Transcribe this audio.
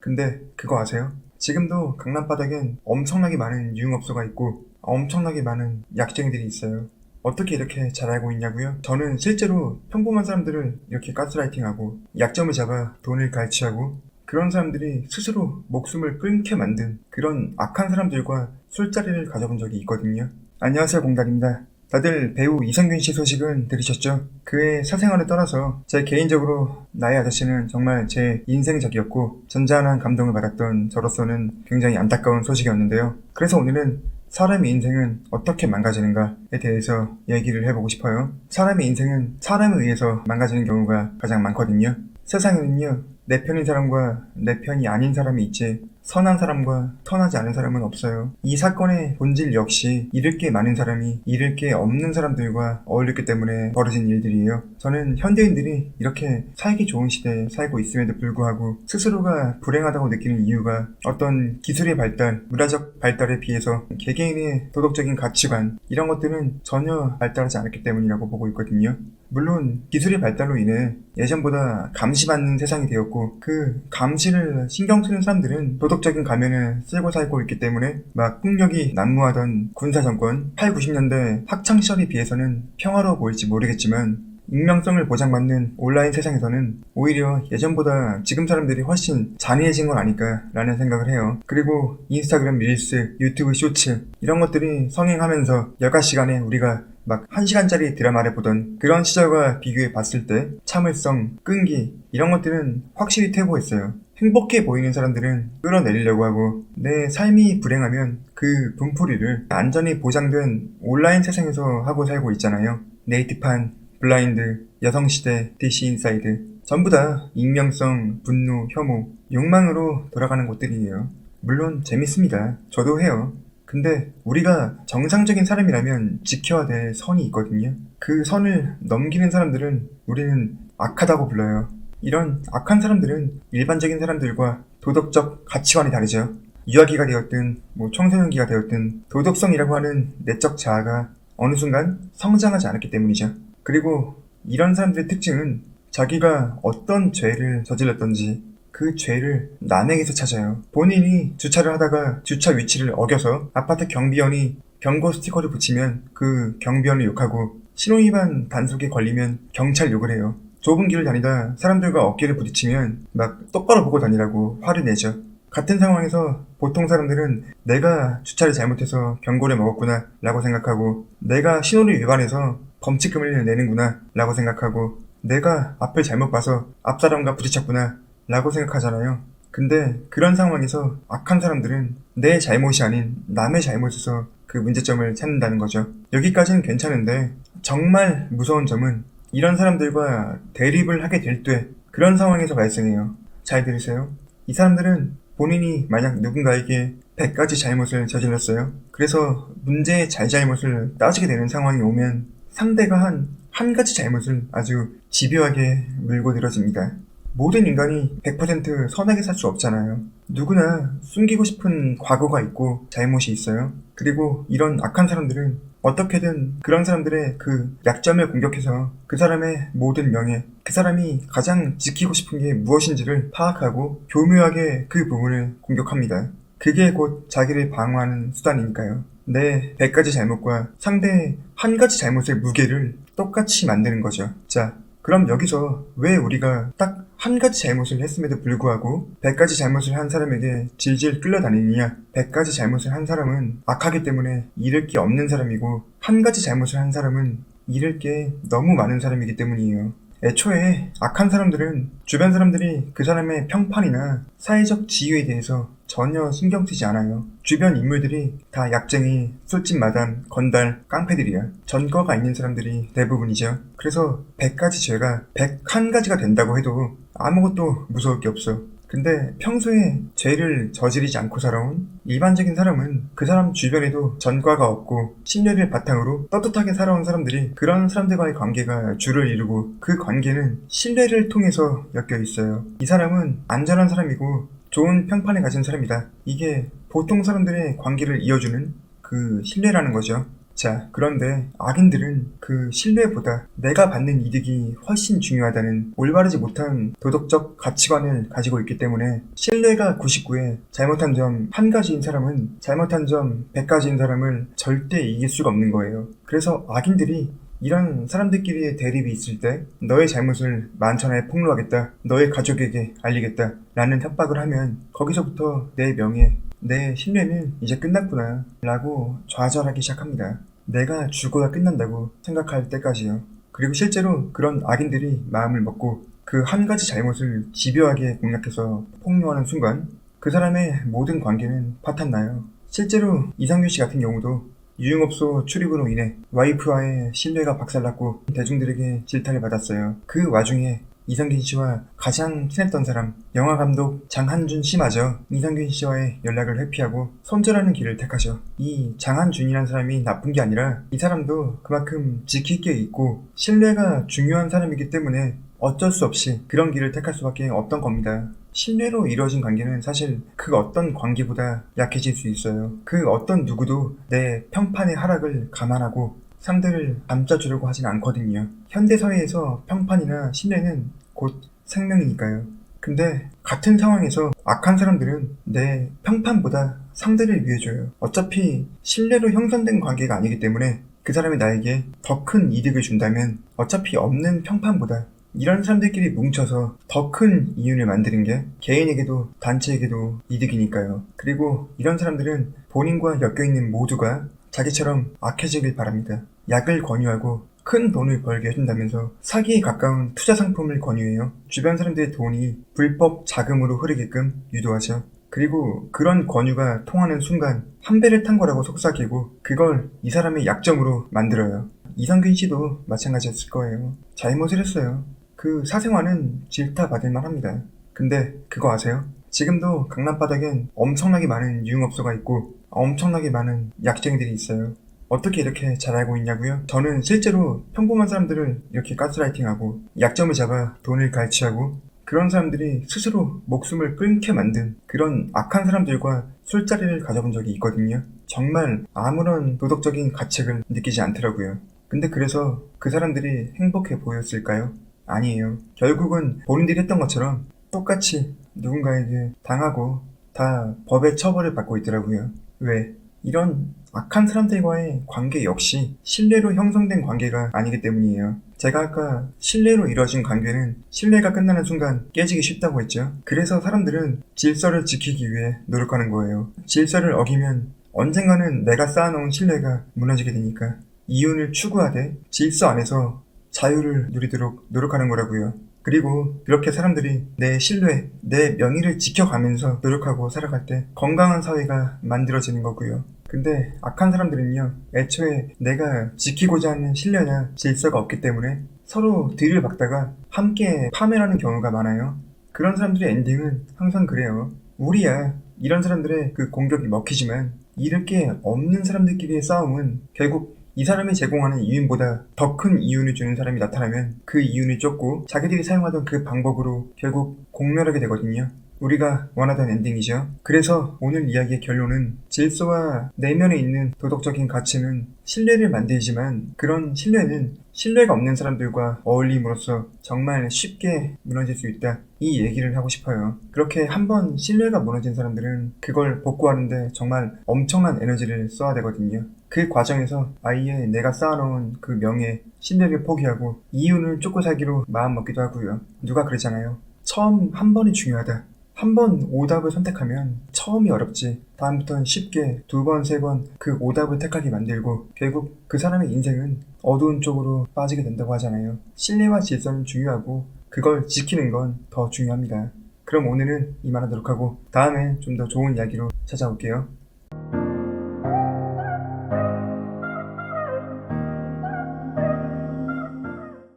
근데 그거 아세요? 지금도 강남 바닥엔 엄청나게 많은 유흥업소가 있고 엄청나게 많은 약쟁이들이 있어요. 어떻게 이렇게 잘 알고 있냐고요? 저는 실제로 평범한 사람들을 이렇게 가스라이팅하고 약점을 잡아 돈을 갈취하고 그런 사람들이 스스로 목숨을 끊게 만든 그런 악한 사람들과 술자리를 가져본 적이 있거든요. 안녕하세요 공달입니다. 다들 배우 이성균 씨 소식은 들으셨죠? 그의 사생활을 떠나서 제 개인적으로 나의 아저씨는 정말 제 인생작이었고 전자한 감동을 받았던 저로서는 굉장히 안타까운 소식이었는데요. 그래서 오늘은 사람의 인생은 어떻게 망가지는가에 대해서 얘기를 해보고 싶어요. 사람의 인생은 사람에 의해서 망가지는 경우가 가장 많거든요. 세상에는요, 내 편인 사람과 내 편이 아닌 사람이 있지, 선한 사람과 선하지 않은 사람은 없어요. 이 사건의 본질 역시 잃을 게 많은 사람이 잃을 게 없는 사람들과 어울렸기 때문에 벌어진 일들이에요. 저는 현대인들이 이렇게 살기 좋은 시대에 살고 있음에도 불구하고 스스로가 불행하다고 느끼는 이유가 어떤 기술의 발달, 문화적 발달에 비해서 개개인의 도덕적인 가치관, 이런 것들은 전혀 발달하지 않았기 때문이라고 보고 있거든요. 물론 기술의 발달로 인해 예전보다 감시받는 세상이 되었고 그 감시를 신경 쓰는 사람들은 도덕적인 가면을 쓰고 살고 있기 때문에 막 폭력이 난무하던 군사 정권 8, 90년대 학창 시절에 비해서는 평화로워 보일지 모르겠지만 익명성을 보장받는 온라인 세상에서는 오히려 예전보다 지금 사람들이 훨씬 잔인해진 건 아닐까라는 생각을 해요. 그리고 인스타그램 릴스, 유튜브 쇼츠 이런 것들이 성행하면서 여가 시간에 우리가 막 한시간짜리 드라마를 보던 그런 시절과 비교해 봤을 때 참을성, 끈기 이런 것들은 확실히 퇴보했어요. 행복해 보이는 사람들은 끌어내리려고 하고 내 삶이 불행하면 그 분풀이를 안전이 보장된 온라인 세상에서 하고 살고 있잖아요. 네이트판, 블라인드, 여성시대, DC 인사이드 전부 다 익명성, 분노, 혐오, 욕망으로 돌아가는 곳들이에요. 물론 재밌습니다. 저도 해요. 근데 우리가 정상적인 사람이라면 지켜야 될 선이 있거든요. 그 선을 넘기는 사람들은 우리는 악하다고 불러요. 이런 악한 사람들은 일반적인 사람들과 도덕적 가치관이 다르죠. 유아기가 되었든 뭐 청소년기가 되었든 도덕성이라고 하는 내적 자아가 어느 순간 성장하지 않았기 때문이죠. 그리고 이런 사람들의 특징은 자기가 어떤 죄를 저질렀던지 그 죄를 남에게서 찾아요. 본인이 주차를 하다가 주차 위치를 어겨서 아파트 경비원이 경고 스티커를 붙이면 그 경비원을 욕하고 신호위반 단속에 걸리면 경찰 욕을 해요. 좁은 길을 다니다 사람들과 어깨를 부딪히면 막 똑바로 보고 다니라고 화를 내죠. 같은 상황에서 보통 사람들은 내가 주차를 잘못해서 경고를 먹었구나 라고 생각하고 내가 신호를 위반해서 범칙금을 내는구나 라고 생각하고 내가 앞을 잘못 봐서 앞사람과 부딪혔구나 라고 생각하잖아요. 근데 그런 상황에서 악한 사람들은 내 잘못이 아닌 남의 잘못에서 그 문제점을 찾는다는 거죠. 여기까지는 괜찮은데 정말 무서운 점은 이런 사람들과 대립을 하게 될 때 그런 상황에서 발생해요. 잘 들으세요. 이 사람들은 본인이 만약 누군가에게 100가지 잘못을 저질렀어요. 그래서 문제의 잘잘못을 따지게 되는 상황이 오면 상대가 한 한 가지 잘못을 아주 집요하게 물고 늘어집니다. 모든 인간이 100% 선하게 살 수 없잖아요. 누구나 숨기고 싶은 과거가 있고 잘못이 있어요. 그리고 이런 악한 사람들은 어떻게든 그런 사람들의 그 약점을 공격해서 그 사람의 모든 명예, 그 사람이 가장 지키고 싶은 게 무엇인지를 파악하고 교묘하게 그 부분을 공격합니다. 그게 곧 자기를 방어하는 수단이니까요. 내 100가지 잘못과 상대의 한 가지 잘못의 무게를 똑같이 만드는 거죠. 자, 그럼 여기서 왜 우리가 딱 한 가지 잘못을 했음에도 불구하고 100가지 잘못을 한 사람에게 질질 끌려다니느냐? 100가지 잘못을 한 사람은 악하기 때문에 잃을 게 없는 사람이고 한 가지 잘못을 한 사람은 잃을 게 너무 많은 사람이기 때문이에요. 애초에 악한 사람들은 주변 사람들이 그 사람의 평판이나 사회적 지위에 대해서 전혀 신경 쓰지 않아요. 주변 인물들이 다 약쟁이, 술집 마담, 건달, 깡패들이야. 전과가 있는 사람들이 대부분이죠. 그래서 100가지 죄가 101가지가 된다고 해도 아무것도 무서울 게 없어. 근데 평소에 죄를 저지르지 않고 살아온 일반적인 사람은 그 사람 주변에도 전과가 없고 신뢰를 바탕으로 떳떳하게 살아온 사람들이 그런 사람들과의 관계가 줄을 이루고 그 관계는 신뢰를 통해서 엮여 있어요. 이 사람은 안전한 사람이고 좋은 평판을 가진 사람이다. 이게 보통 사람들의 관계를 이어주는 그 신뢰라는 거죠. 자, 그런데 악인들은 그 신뢰보다 내가 받는 이득이 훨씬 중요하다는 올바르지 못한 도덕적 가치관을 가지고 있기 때문에 신뢰가 99에 잘못한 점 한 가지인 사람은 잘못한 점 100가지인 사람을 절대 이길 수가 없는 거예요. 그래서 악인들이 이런 사람들끼리의 대립이 있을 때 너의 잘못을 만천하에 폭로하겠다. 너의 가족에게 알리겠다. 라는 협박을 하면 거기서부터 내 명예, 내 신뢰는 이제 끝났구나. 라고 좌절하기 시작합니다. 내가 죽어야 끝난다고 생각할 때까지요. 그리고 실제로 그런 악인들이 마음을 먹고 그 한 가지 잘못을 집요하게 공략해서 폭로하는 순간 그 사람의 모든 관계는 파탄나요. 실제로 이상균 씨 같은 경우도 유흥업소 출입으로 인해 와이프와의 신뢰가 박살났고 대중들에게 질타를 받았어요. 그 와중에 이상균 씨와 가장 친했던 사람, 영화 감독 장한준 씨마저 이상균 씨와의 연락을 회피하고 손절하는 길을 택하죠. 이 장한준이라는 사람이 나쁜 게 아니라 이 사람도 그만큼 지킬 게 있고 신뢰가 중요한 사람이기 때문에 어쩔 수 없이 그런 길을 택할 수밖에 없던 겁니다. 신뢰로 이루어진 관계는 사실 그 어떤 관계보다 약해질 수 있어요. 그 어떤 누구도 내 평판의 하락을 감안하고 상대를 감싸주려고 하진 않거든요. 현대사회에서 평판이나 신뢰는 곧 생명이니까요. 근데 같은 상황에서 악한 사람들은 내 평판보다 상대를 위해 줘요. 어차피 신뢰로 형성된 관계가 아니기 때문에 그 사람이 나에게 더 큰 이득을 준다면 어차피 없는 평판보다 이런 사람들끼리 뭉쳐서 더 큰 이윤을 만드는 게 개인에게도 단체에게도 이득이니까요. 그리고 이런 사람들은 본인과 엮여있는 모두가 자기처럼 악해지길 바랍니다. 약을 권유하고 큰 돈을 벌게 해준다면서 사기에 가까운 투자 상품을 권유해요. 주변 사람들의 돈이 불법 자금으로 흐르게끔 유도하죠. 그리고 그런 권유가 통하는 순간 한 배를 탄 거라고 속삭이고 그걸 이 사람의 약점으로 만들어요. 이성균 씨도 마찬가지였을 거예요. 잘못을 했어요. 그 사생활은 질타 받을 만합니다. 근데 그거 아세요? 지금도 강남 바닥엔 엄청나게 많은 유흥업소가 있고 엄청나게 많은 약쟁이들이 있어요. 어떻게 이렇게 잘 알고 있냐고요? 저는 실제로 평범한 사람들을 이렇게 가스라이팅하고 약점을 잡아 돈을 갈취하고 그런 사람들이 스스로 목숨을 끊게 만든 그런 악한 사람들과 술자리를 가져본 적이 있거든요. 정말 아무런 도덕적인 가책을 느끼지 않더라고요. 근데 그래서 그 사람들이 행복해 보였을까요? 아니에요. 결국은 본인들이 했던 것처럼 똑같이 누군가에게 당하고 다 법의 처벌을 받고 있더라고요. 왜? 이런 악한 사람들과의 관계 역시 신뢰로 형성된 관계가 아니기 때문이에요. 제가 아까 신뢰로 이루어진 관계는 신뢰가 끝나는 순간 깨지기 쉽다고 했죠. 그래서 사람들은 질서를 지키기 위해 노력하는 거예요. 질서를 어기면 언젠가는 내가 쌓아놓은 신뢰가 무너지게 되니까 이윤을 추구하되 질서 안에서 자유를 누리도록 노력하는 거라고요. 그리고 그렇게 사람들이 내 신뢰, 내 명의를 지켜가면서 노력하고 살아갈 때 건강한 사회가 만들어지는 거고요. 근데 악한 사람들은요, 애초에 내가 지키고자 하는 신뢰나 질서가 없기 때문에 서로 뒤를 박다가 함께 파멸하는 경우가 많아요. 그런 사람들의 엔딩은 항상 그래요. 우리야, 이런 사람들의 그 공격이 먹히지만 잃을 게 없는 사람들끼리의 싸움은 결국 이 사람이 제공하는 이윤보다 더 큰 이윤을 주는 사람이 나타나면 그 이윤을 쫓고 자기들이 사용하던 그 방법으로 결국 공멸하게 되거든요. 우리가 원하던 엔딩이죠. 그래서 오늘 이야기의 결론은 질서와 내면에 있는 도덕적인 가치는 신뢰를 만들지만 그런 신뢰는 신뢰가 없는 사람들과 어울림으로써 정말 쉽게 무너질 수 있다. 이 얘기를 하고 싶어요. 그렇게 한번 신뢰가 무너진 사람들은 그걸 복구하는데 정말 엄청난 에너지를 써야 되거든요. 그 과정에서 아예 내가 쌓아놓은 그 명예, 신뢰를 포기하고 이윤을 쫓고 살기로 마음먹기도 하고요. 누가 그러잖아요. 처음 한 번이 중요하다. 한 번 오답을 선택하면 처음이 어렵지. 다음부터는 쉽게 두 번, 세 번 그 오답을 택하게 만들고 결국 그 사람의 인생은 어두운 쪽으로 빠지게 된다고 하잖아요. 신뢰와 질서는 중요하고 그걸 지키는 건 더 중요합니다. 그럼 오늘은 이만하도록 하고 다음에 좀 더 좋은 이야기로 찾아올게요.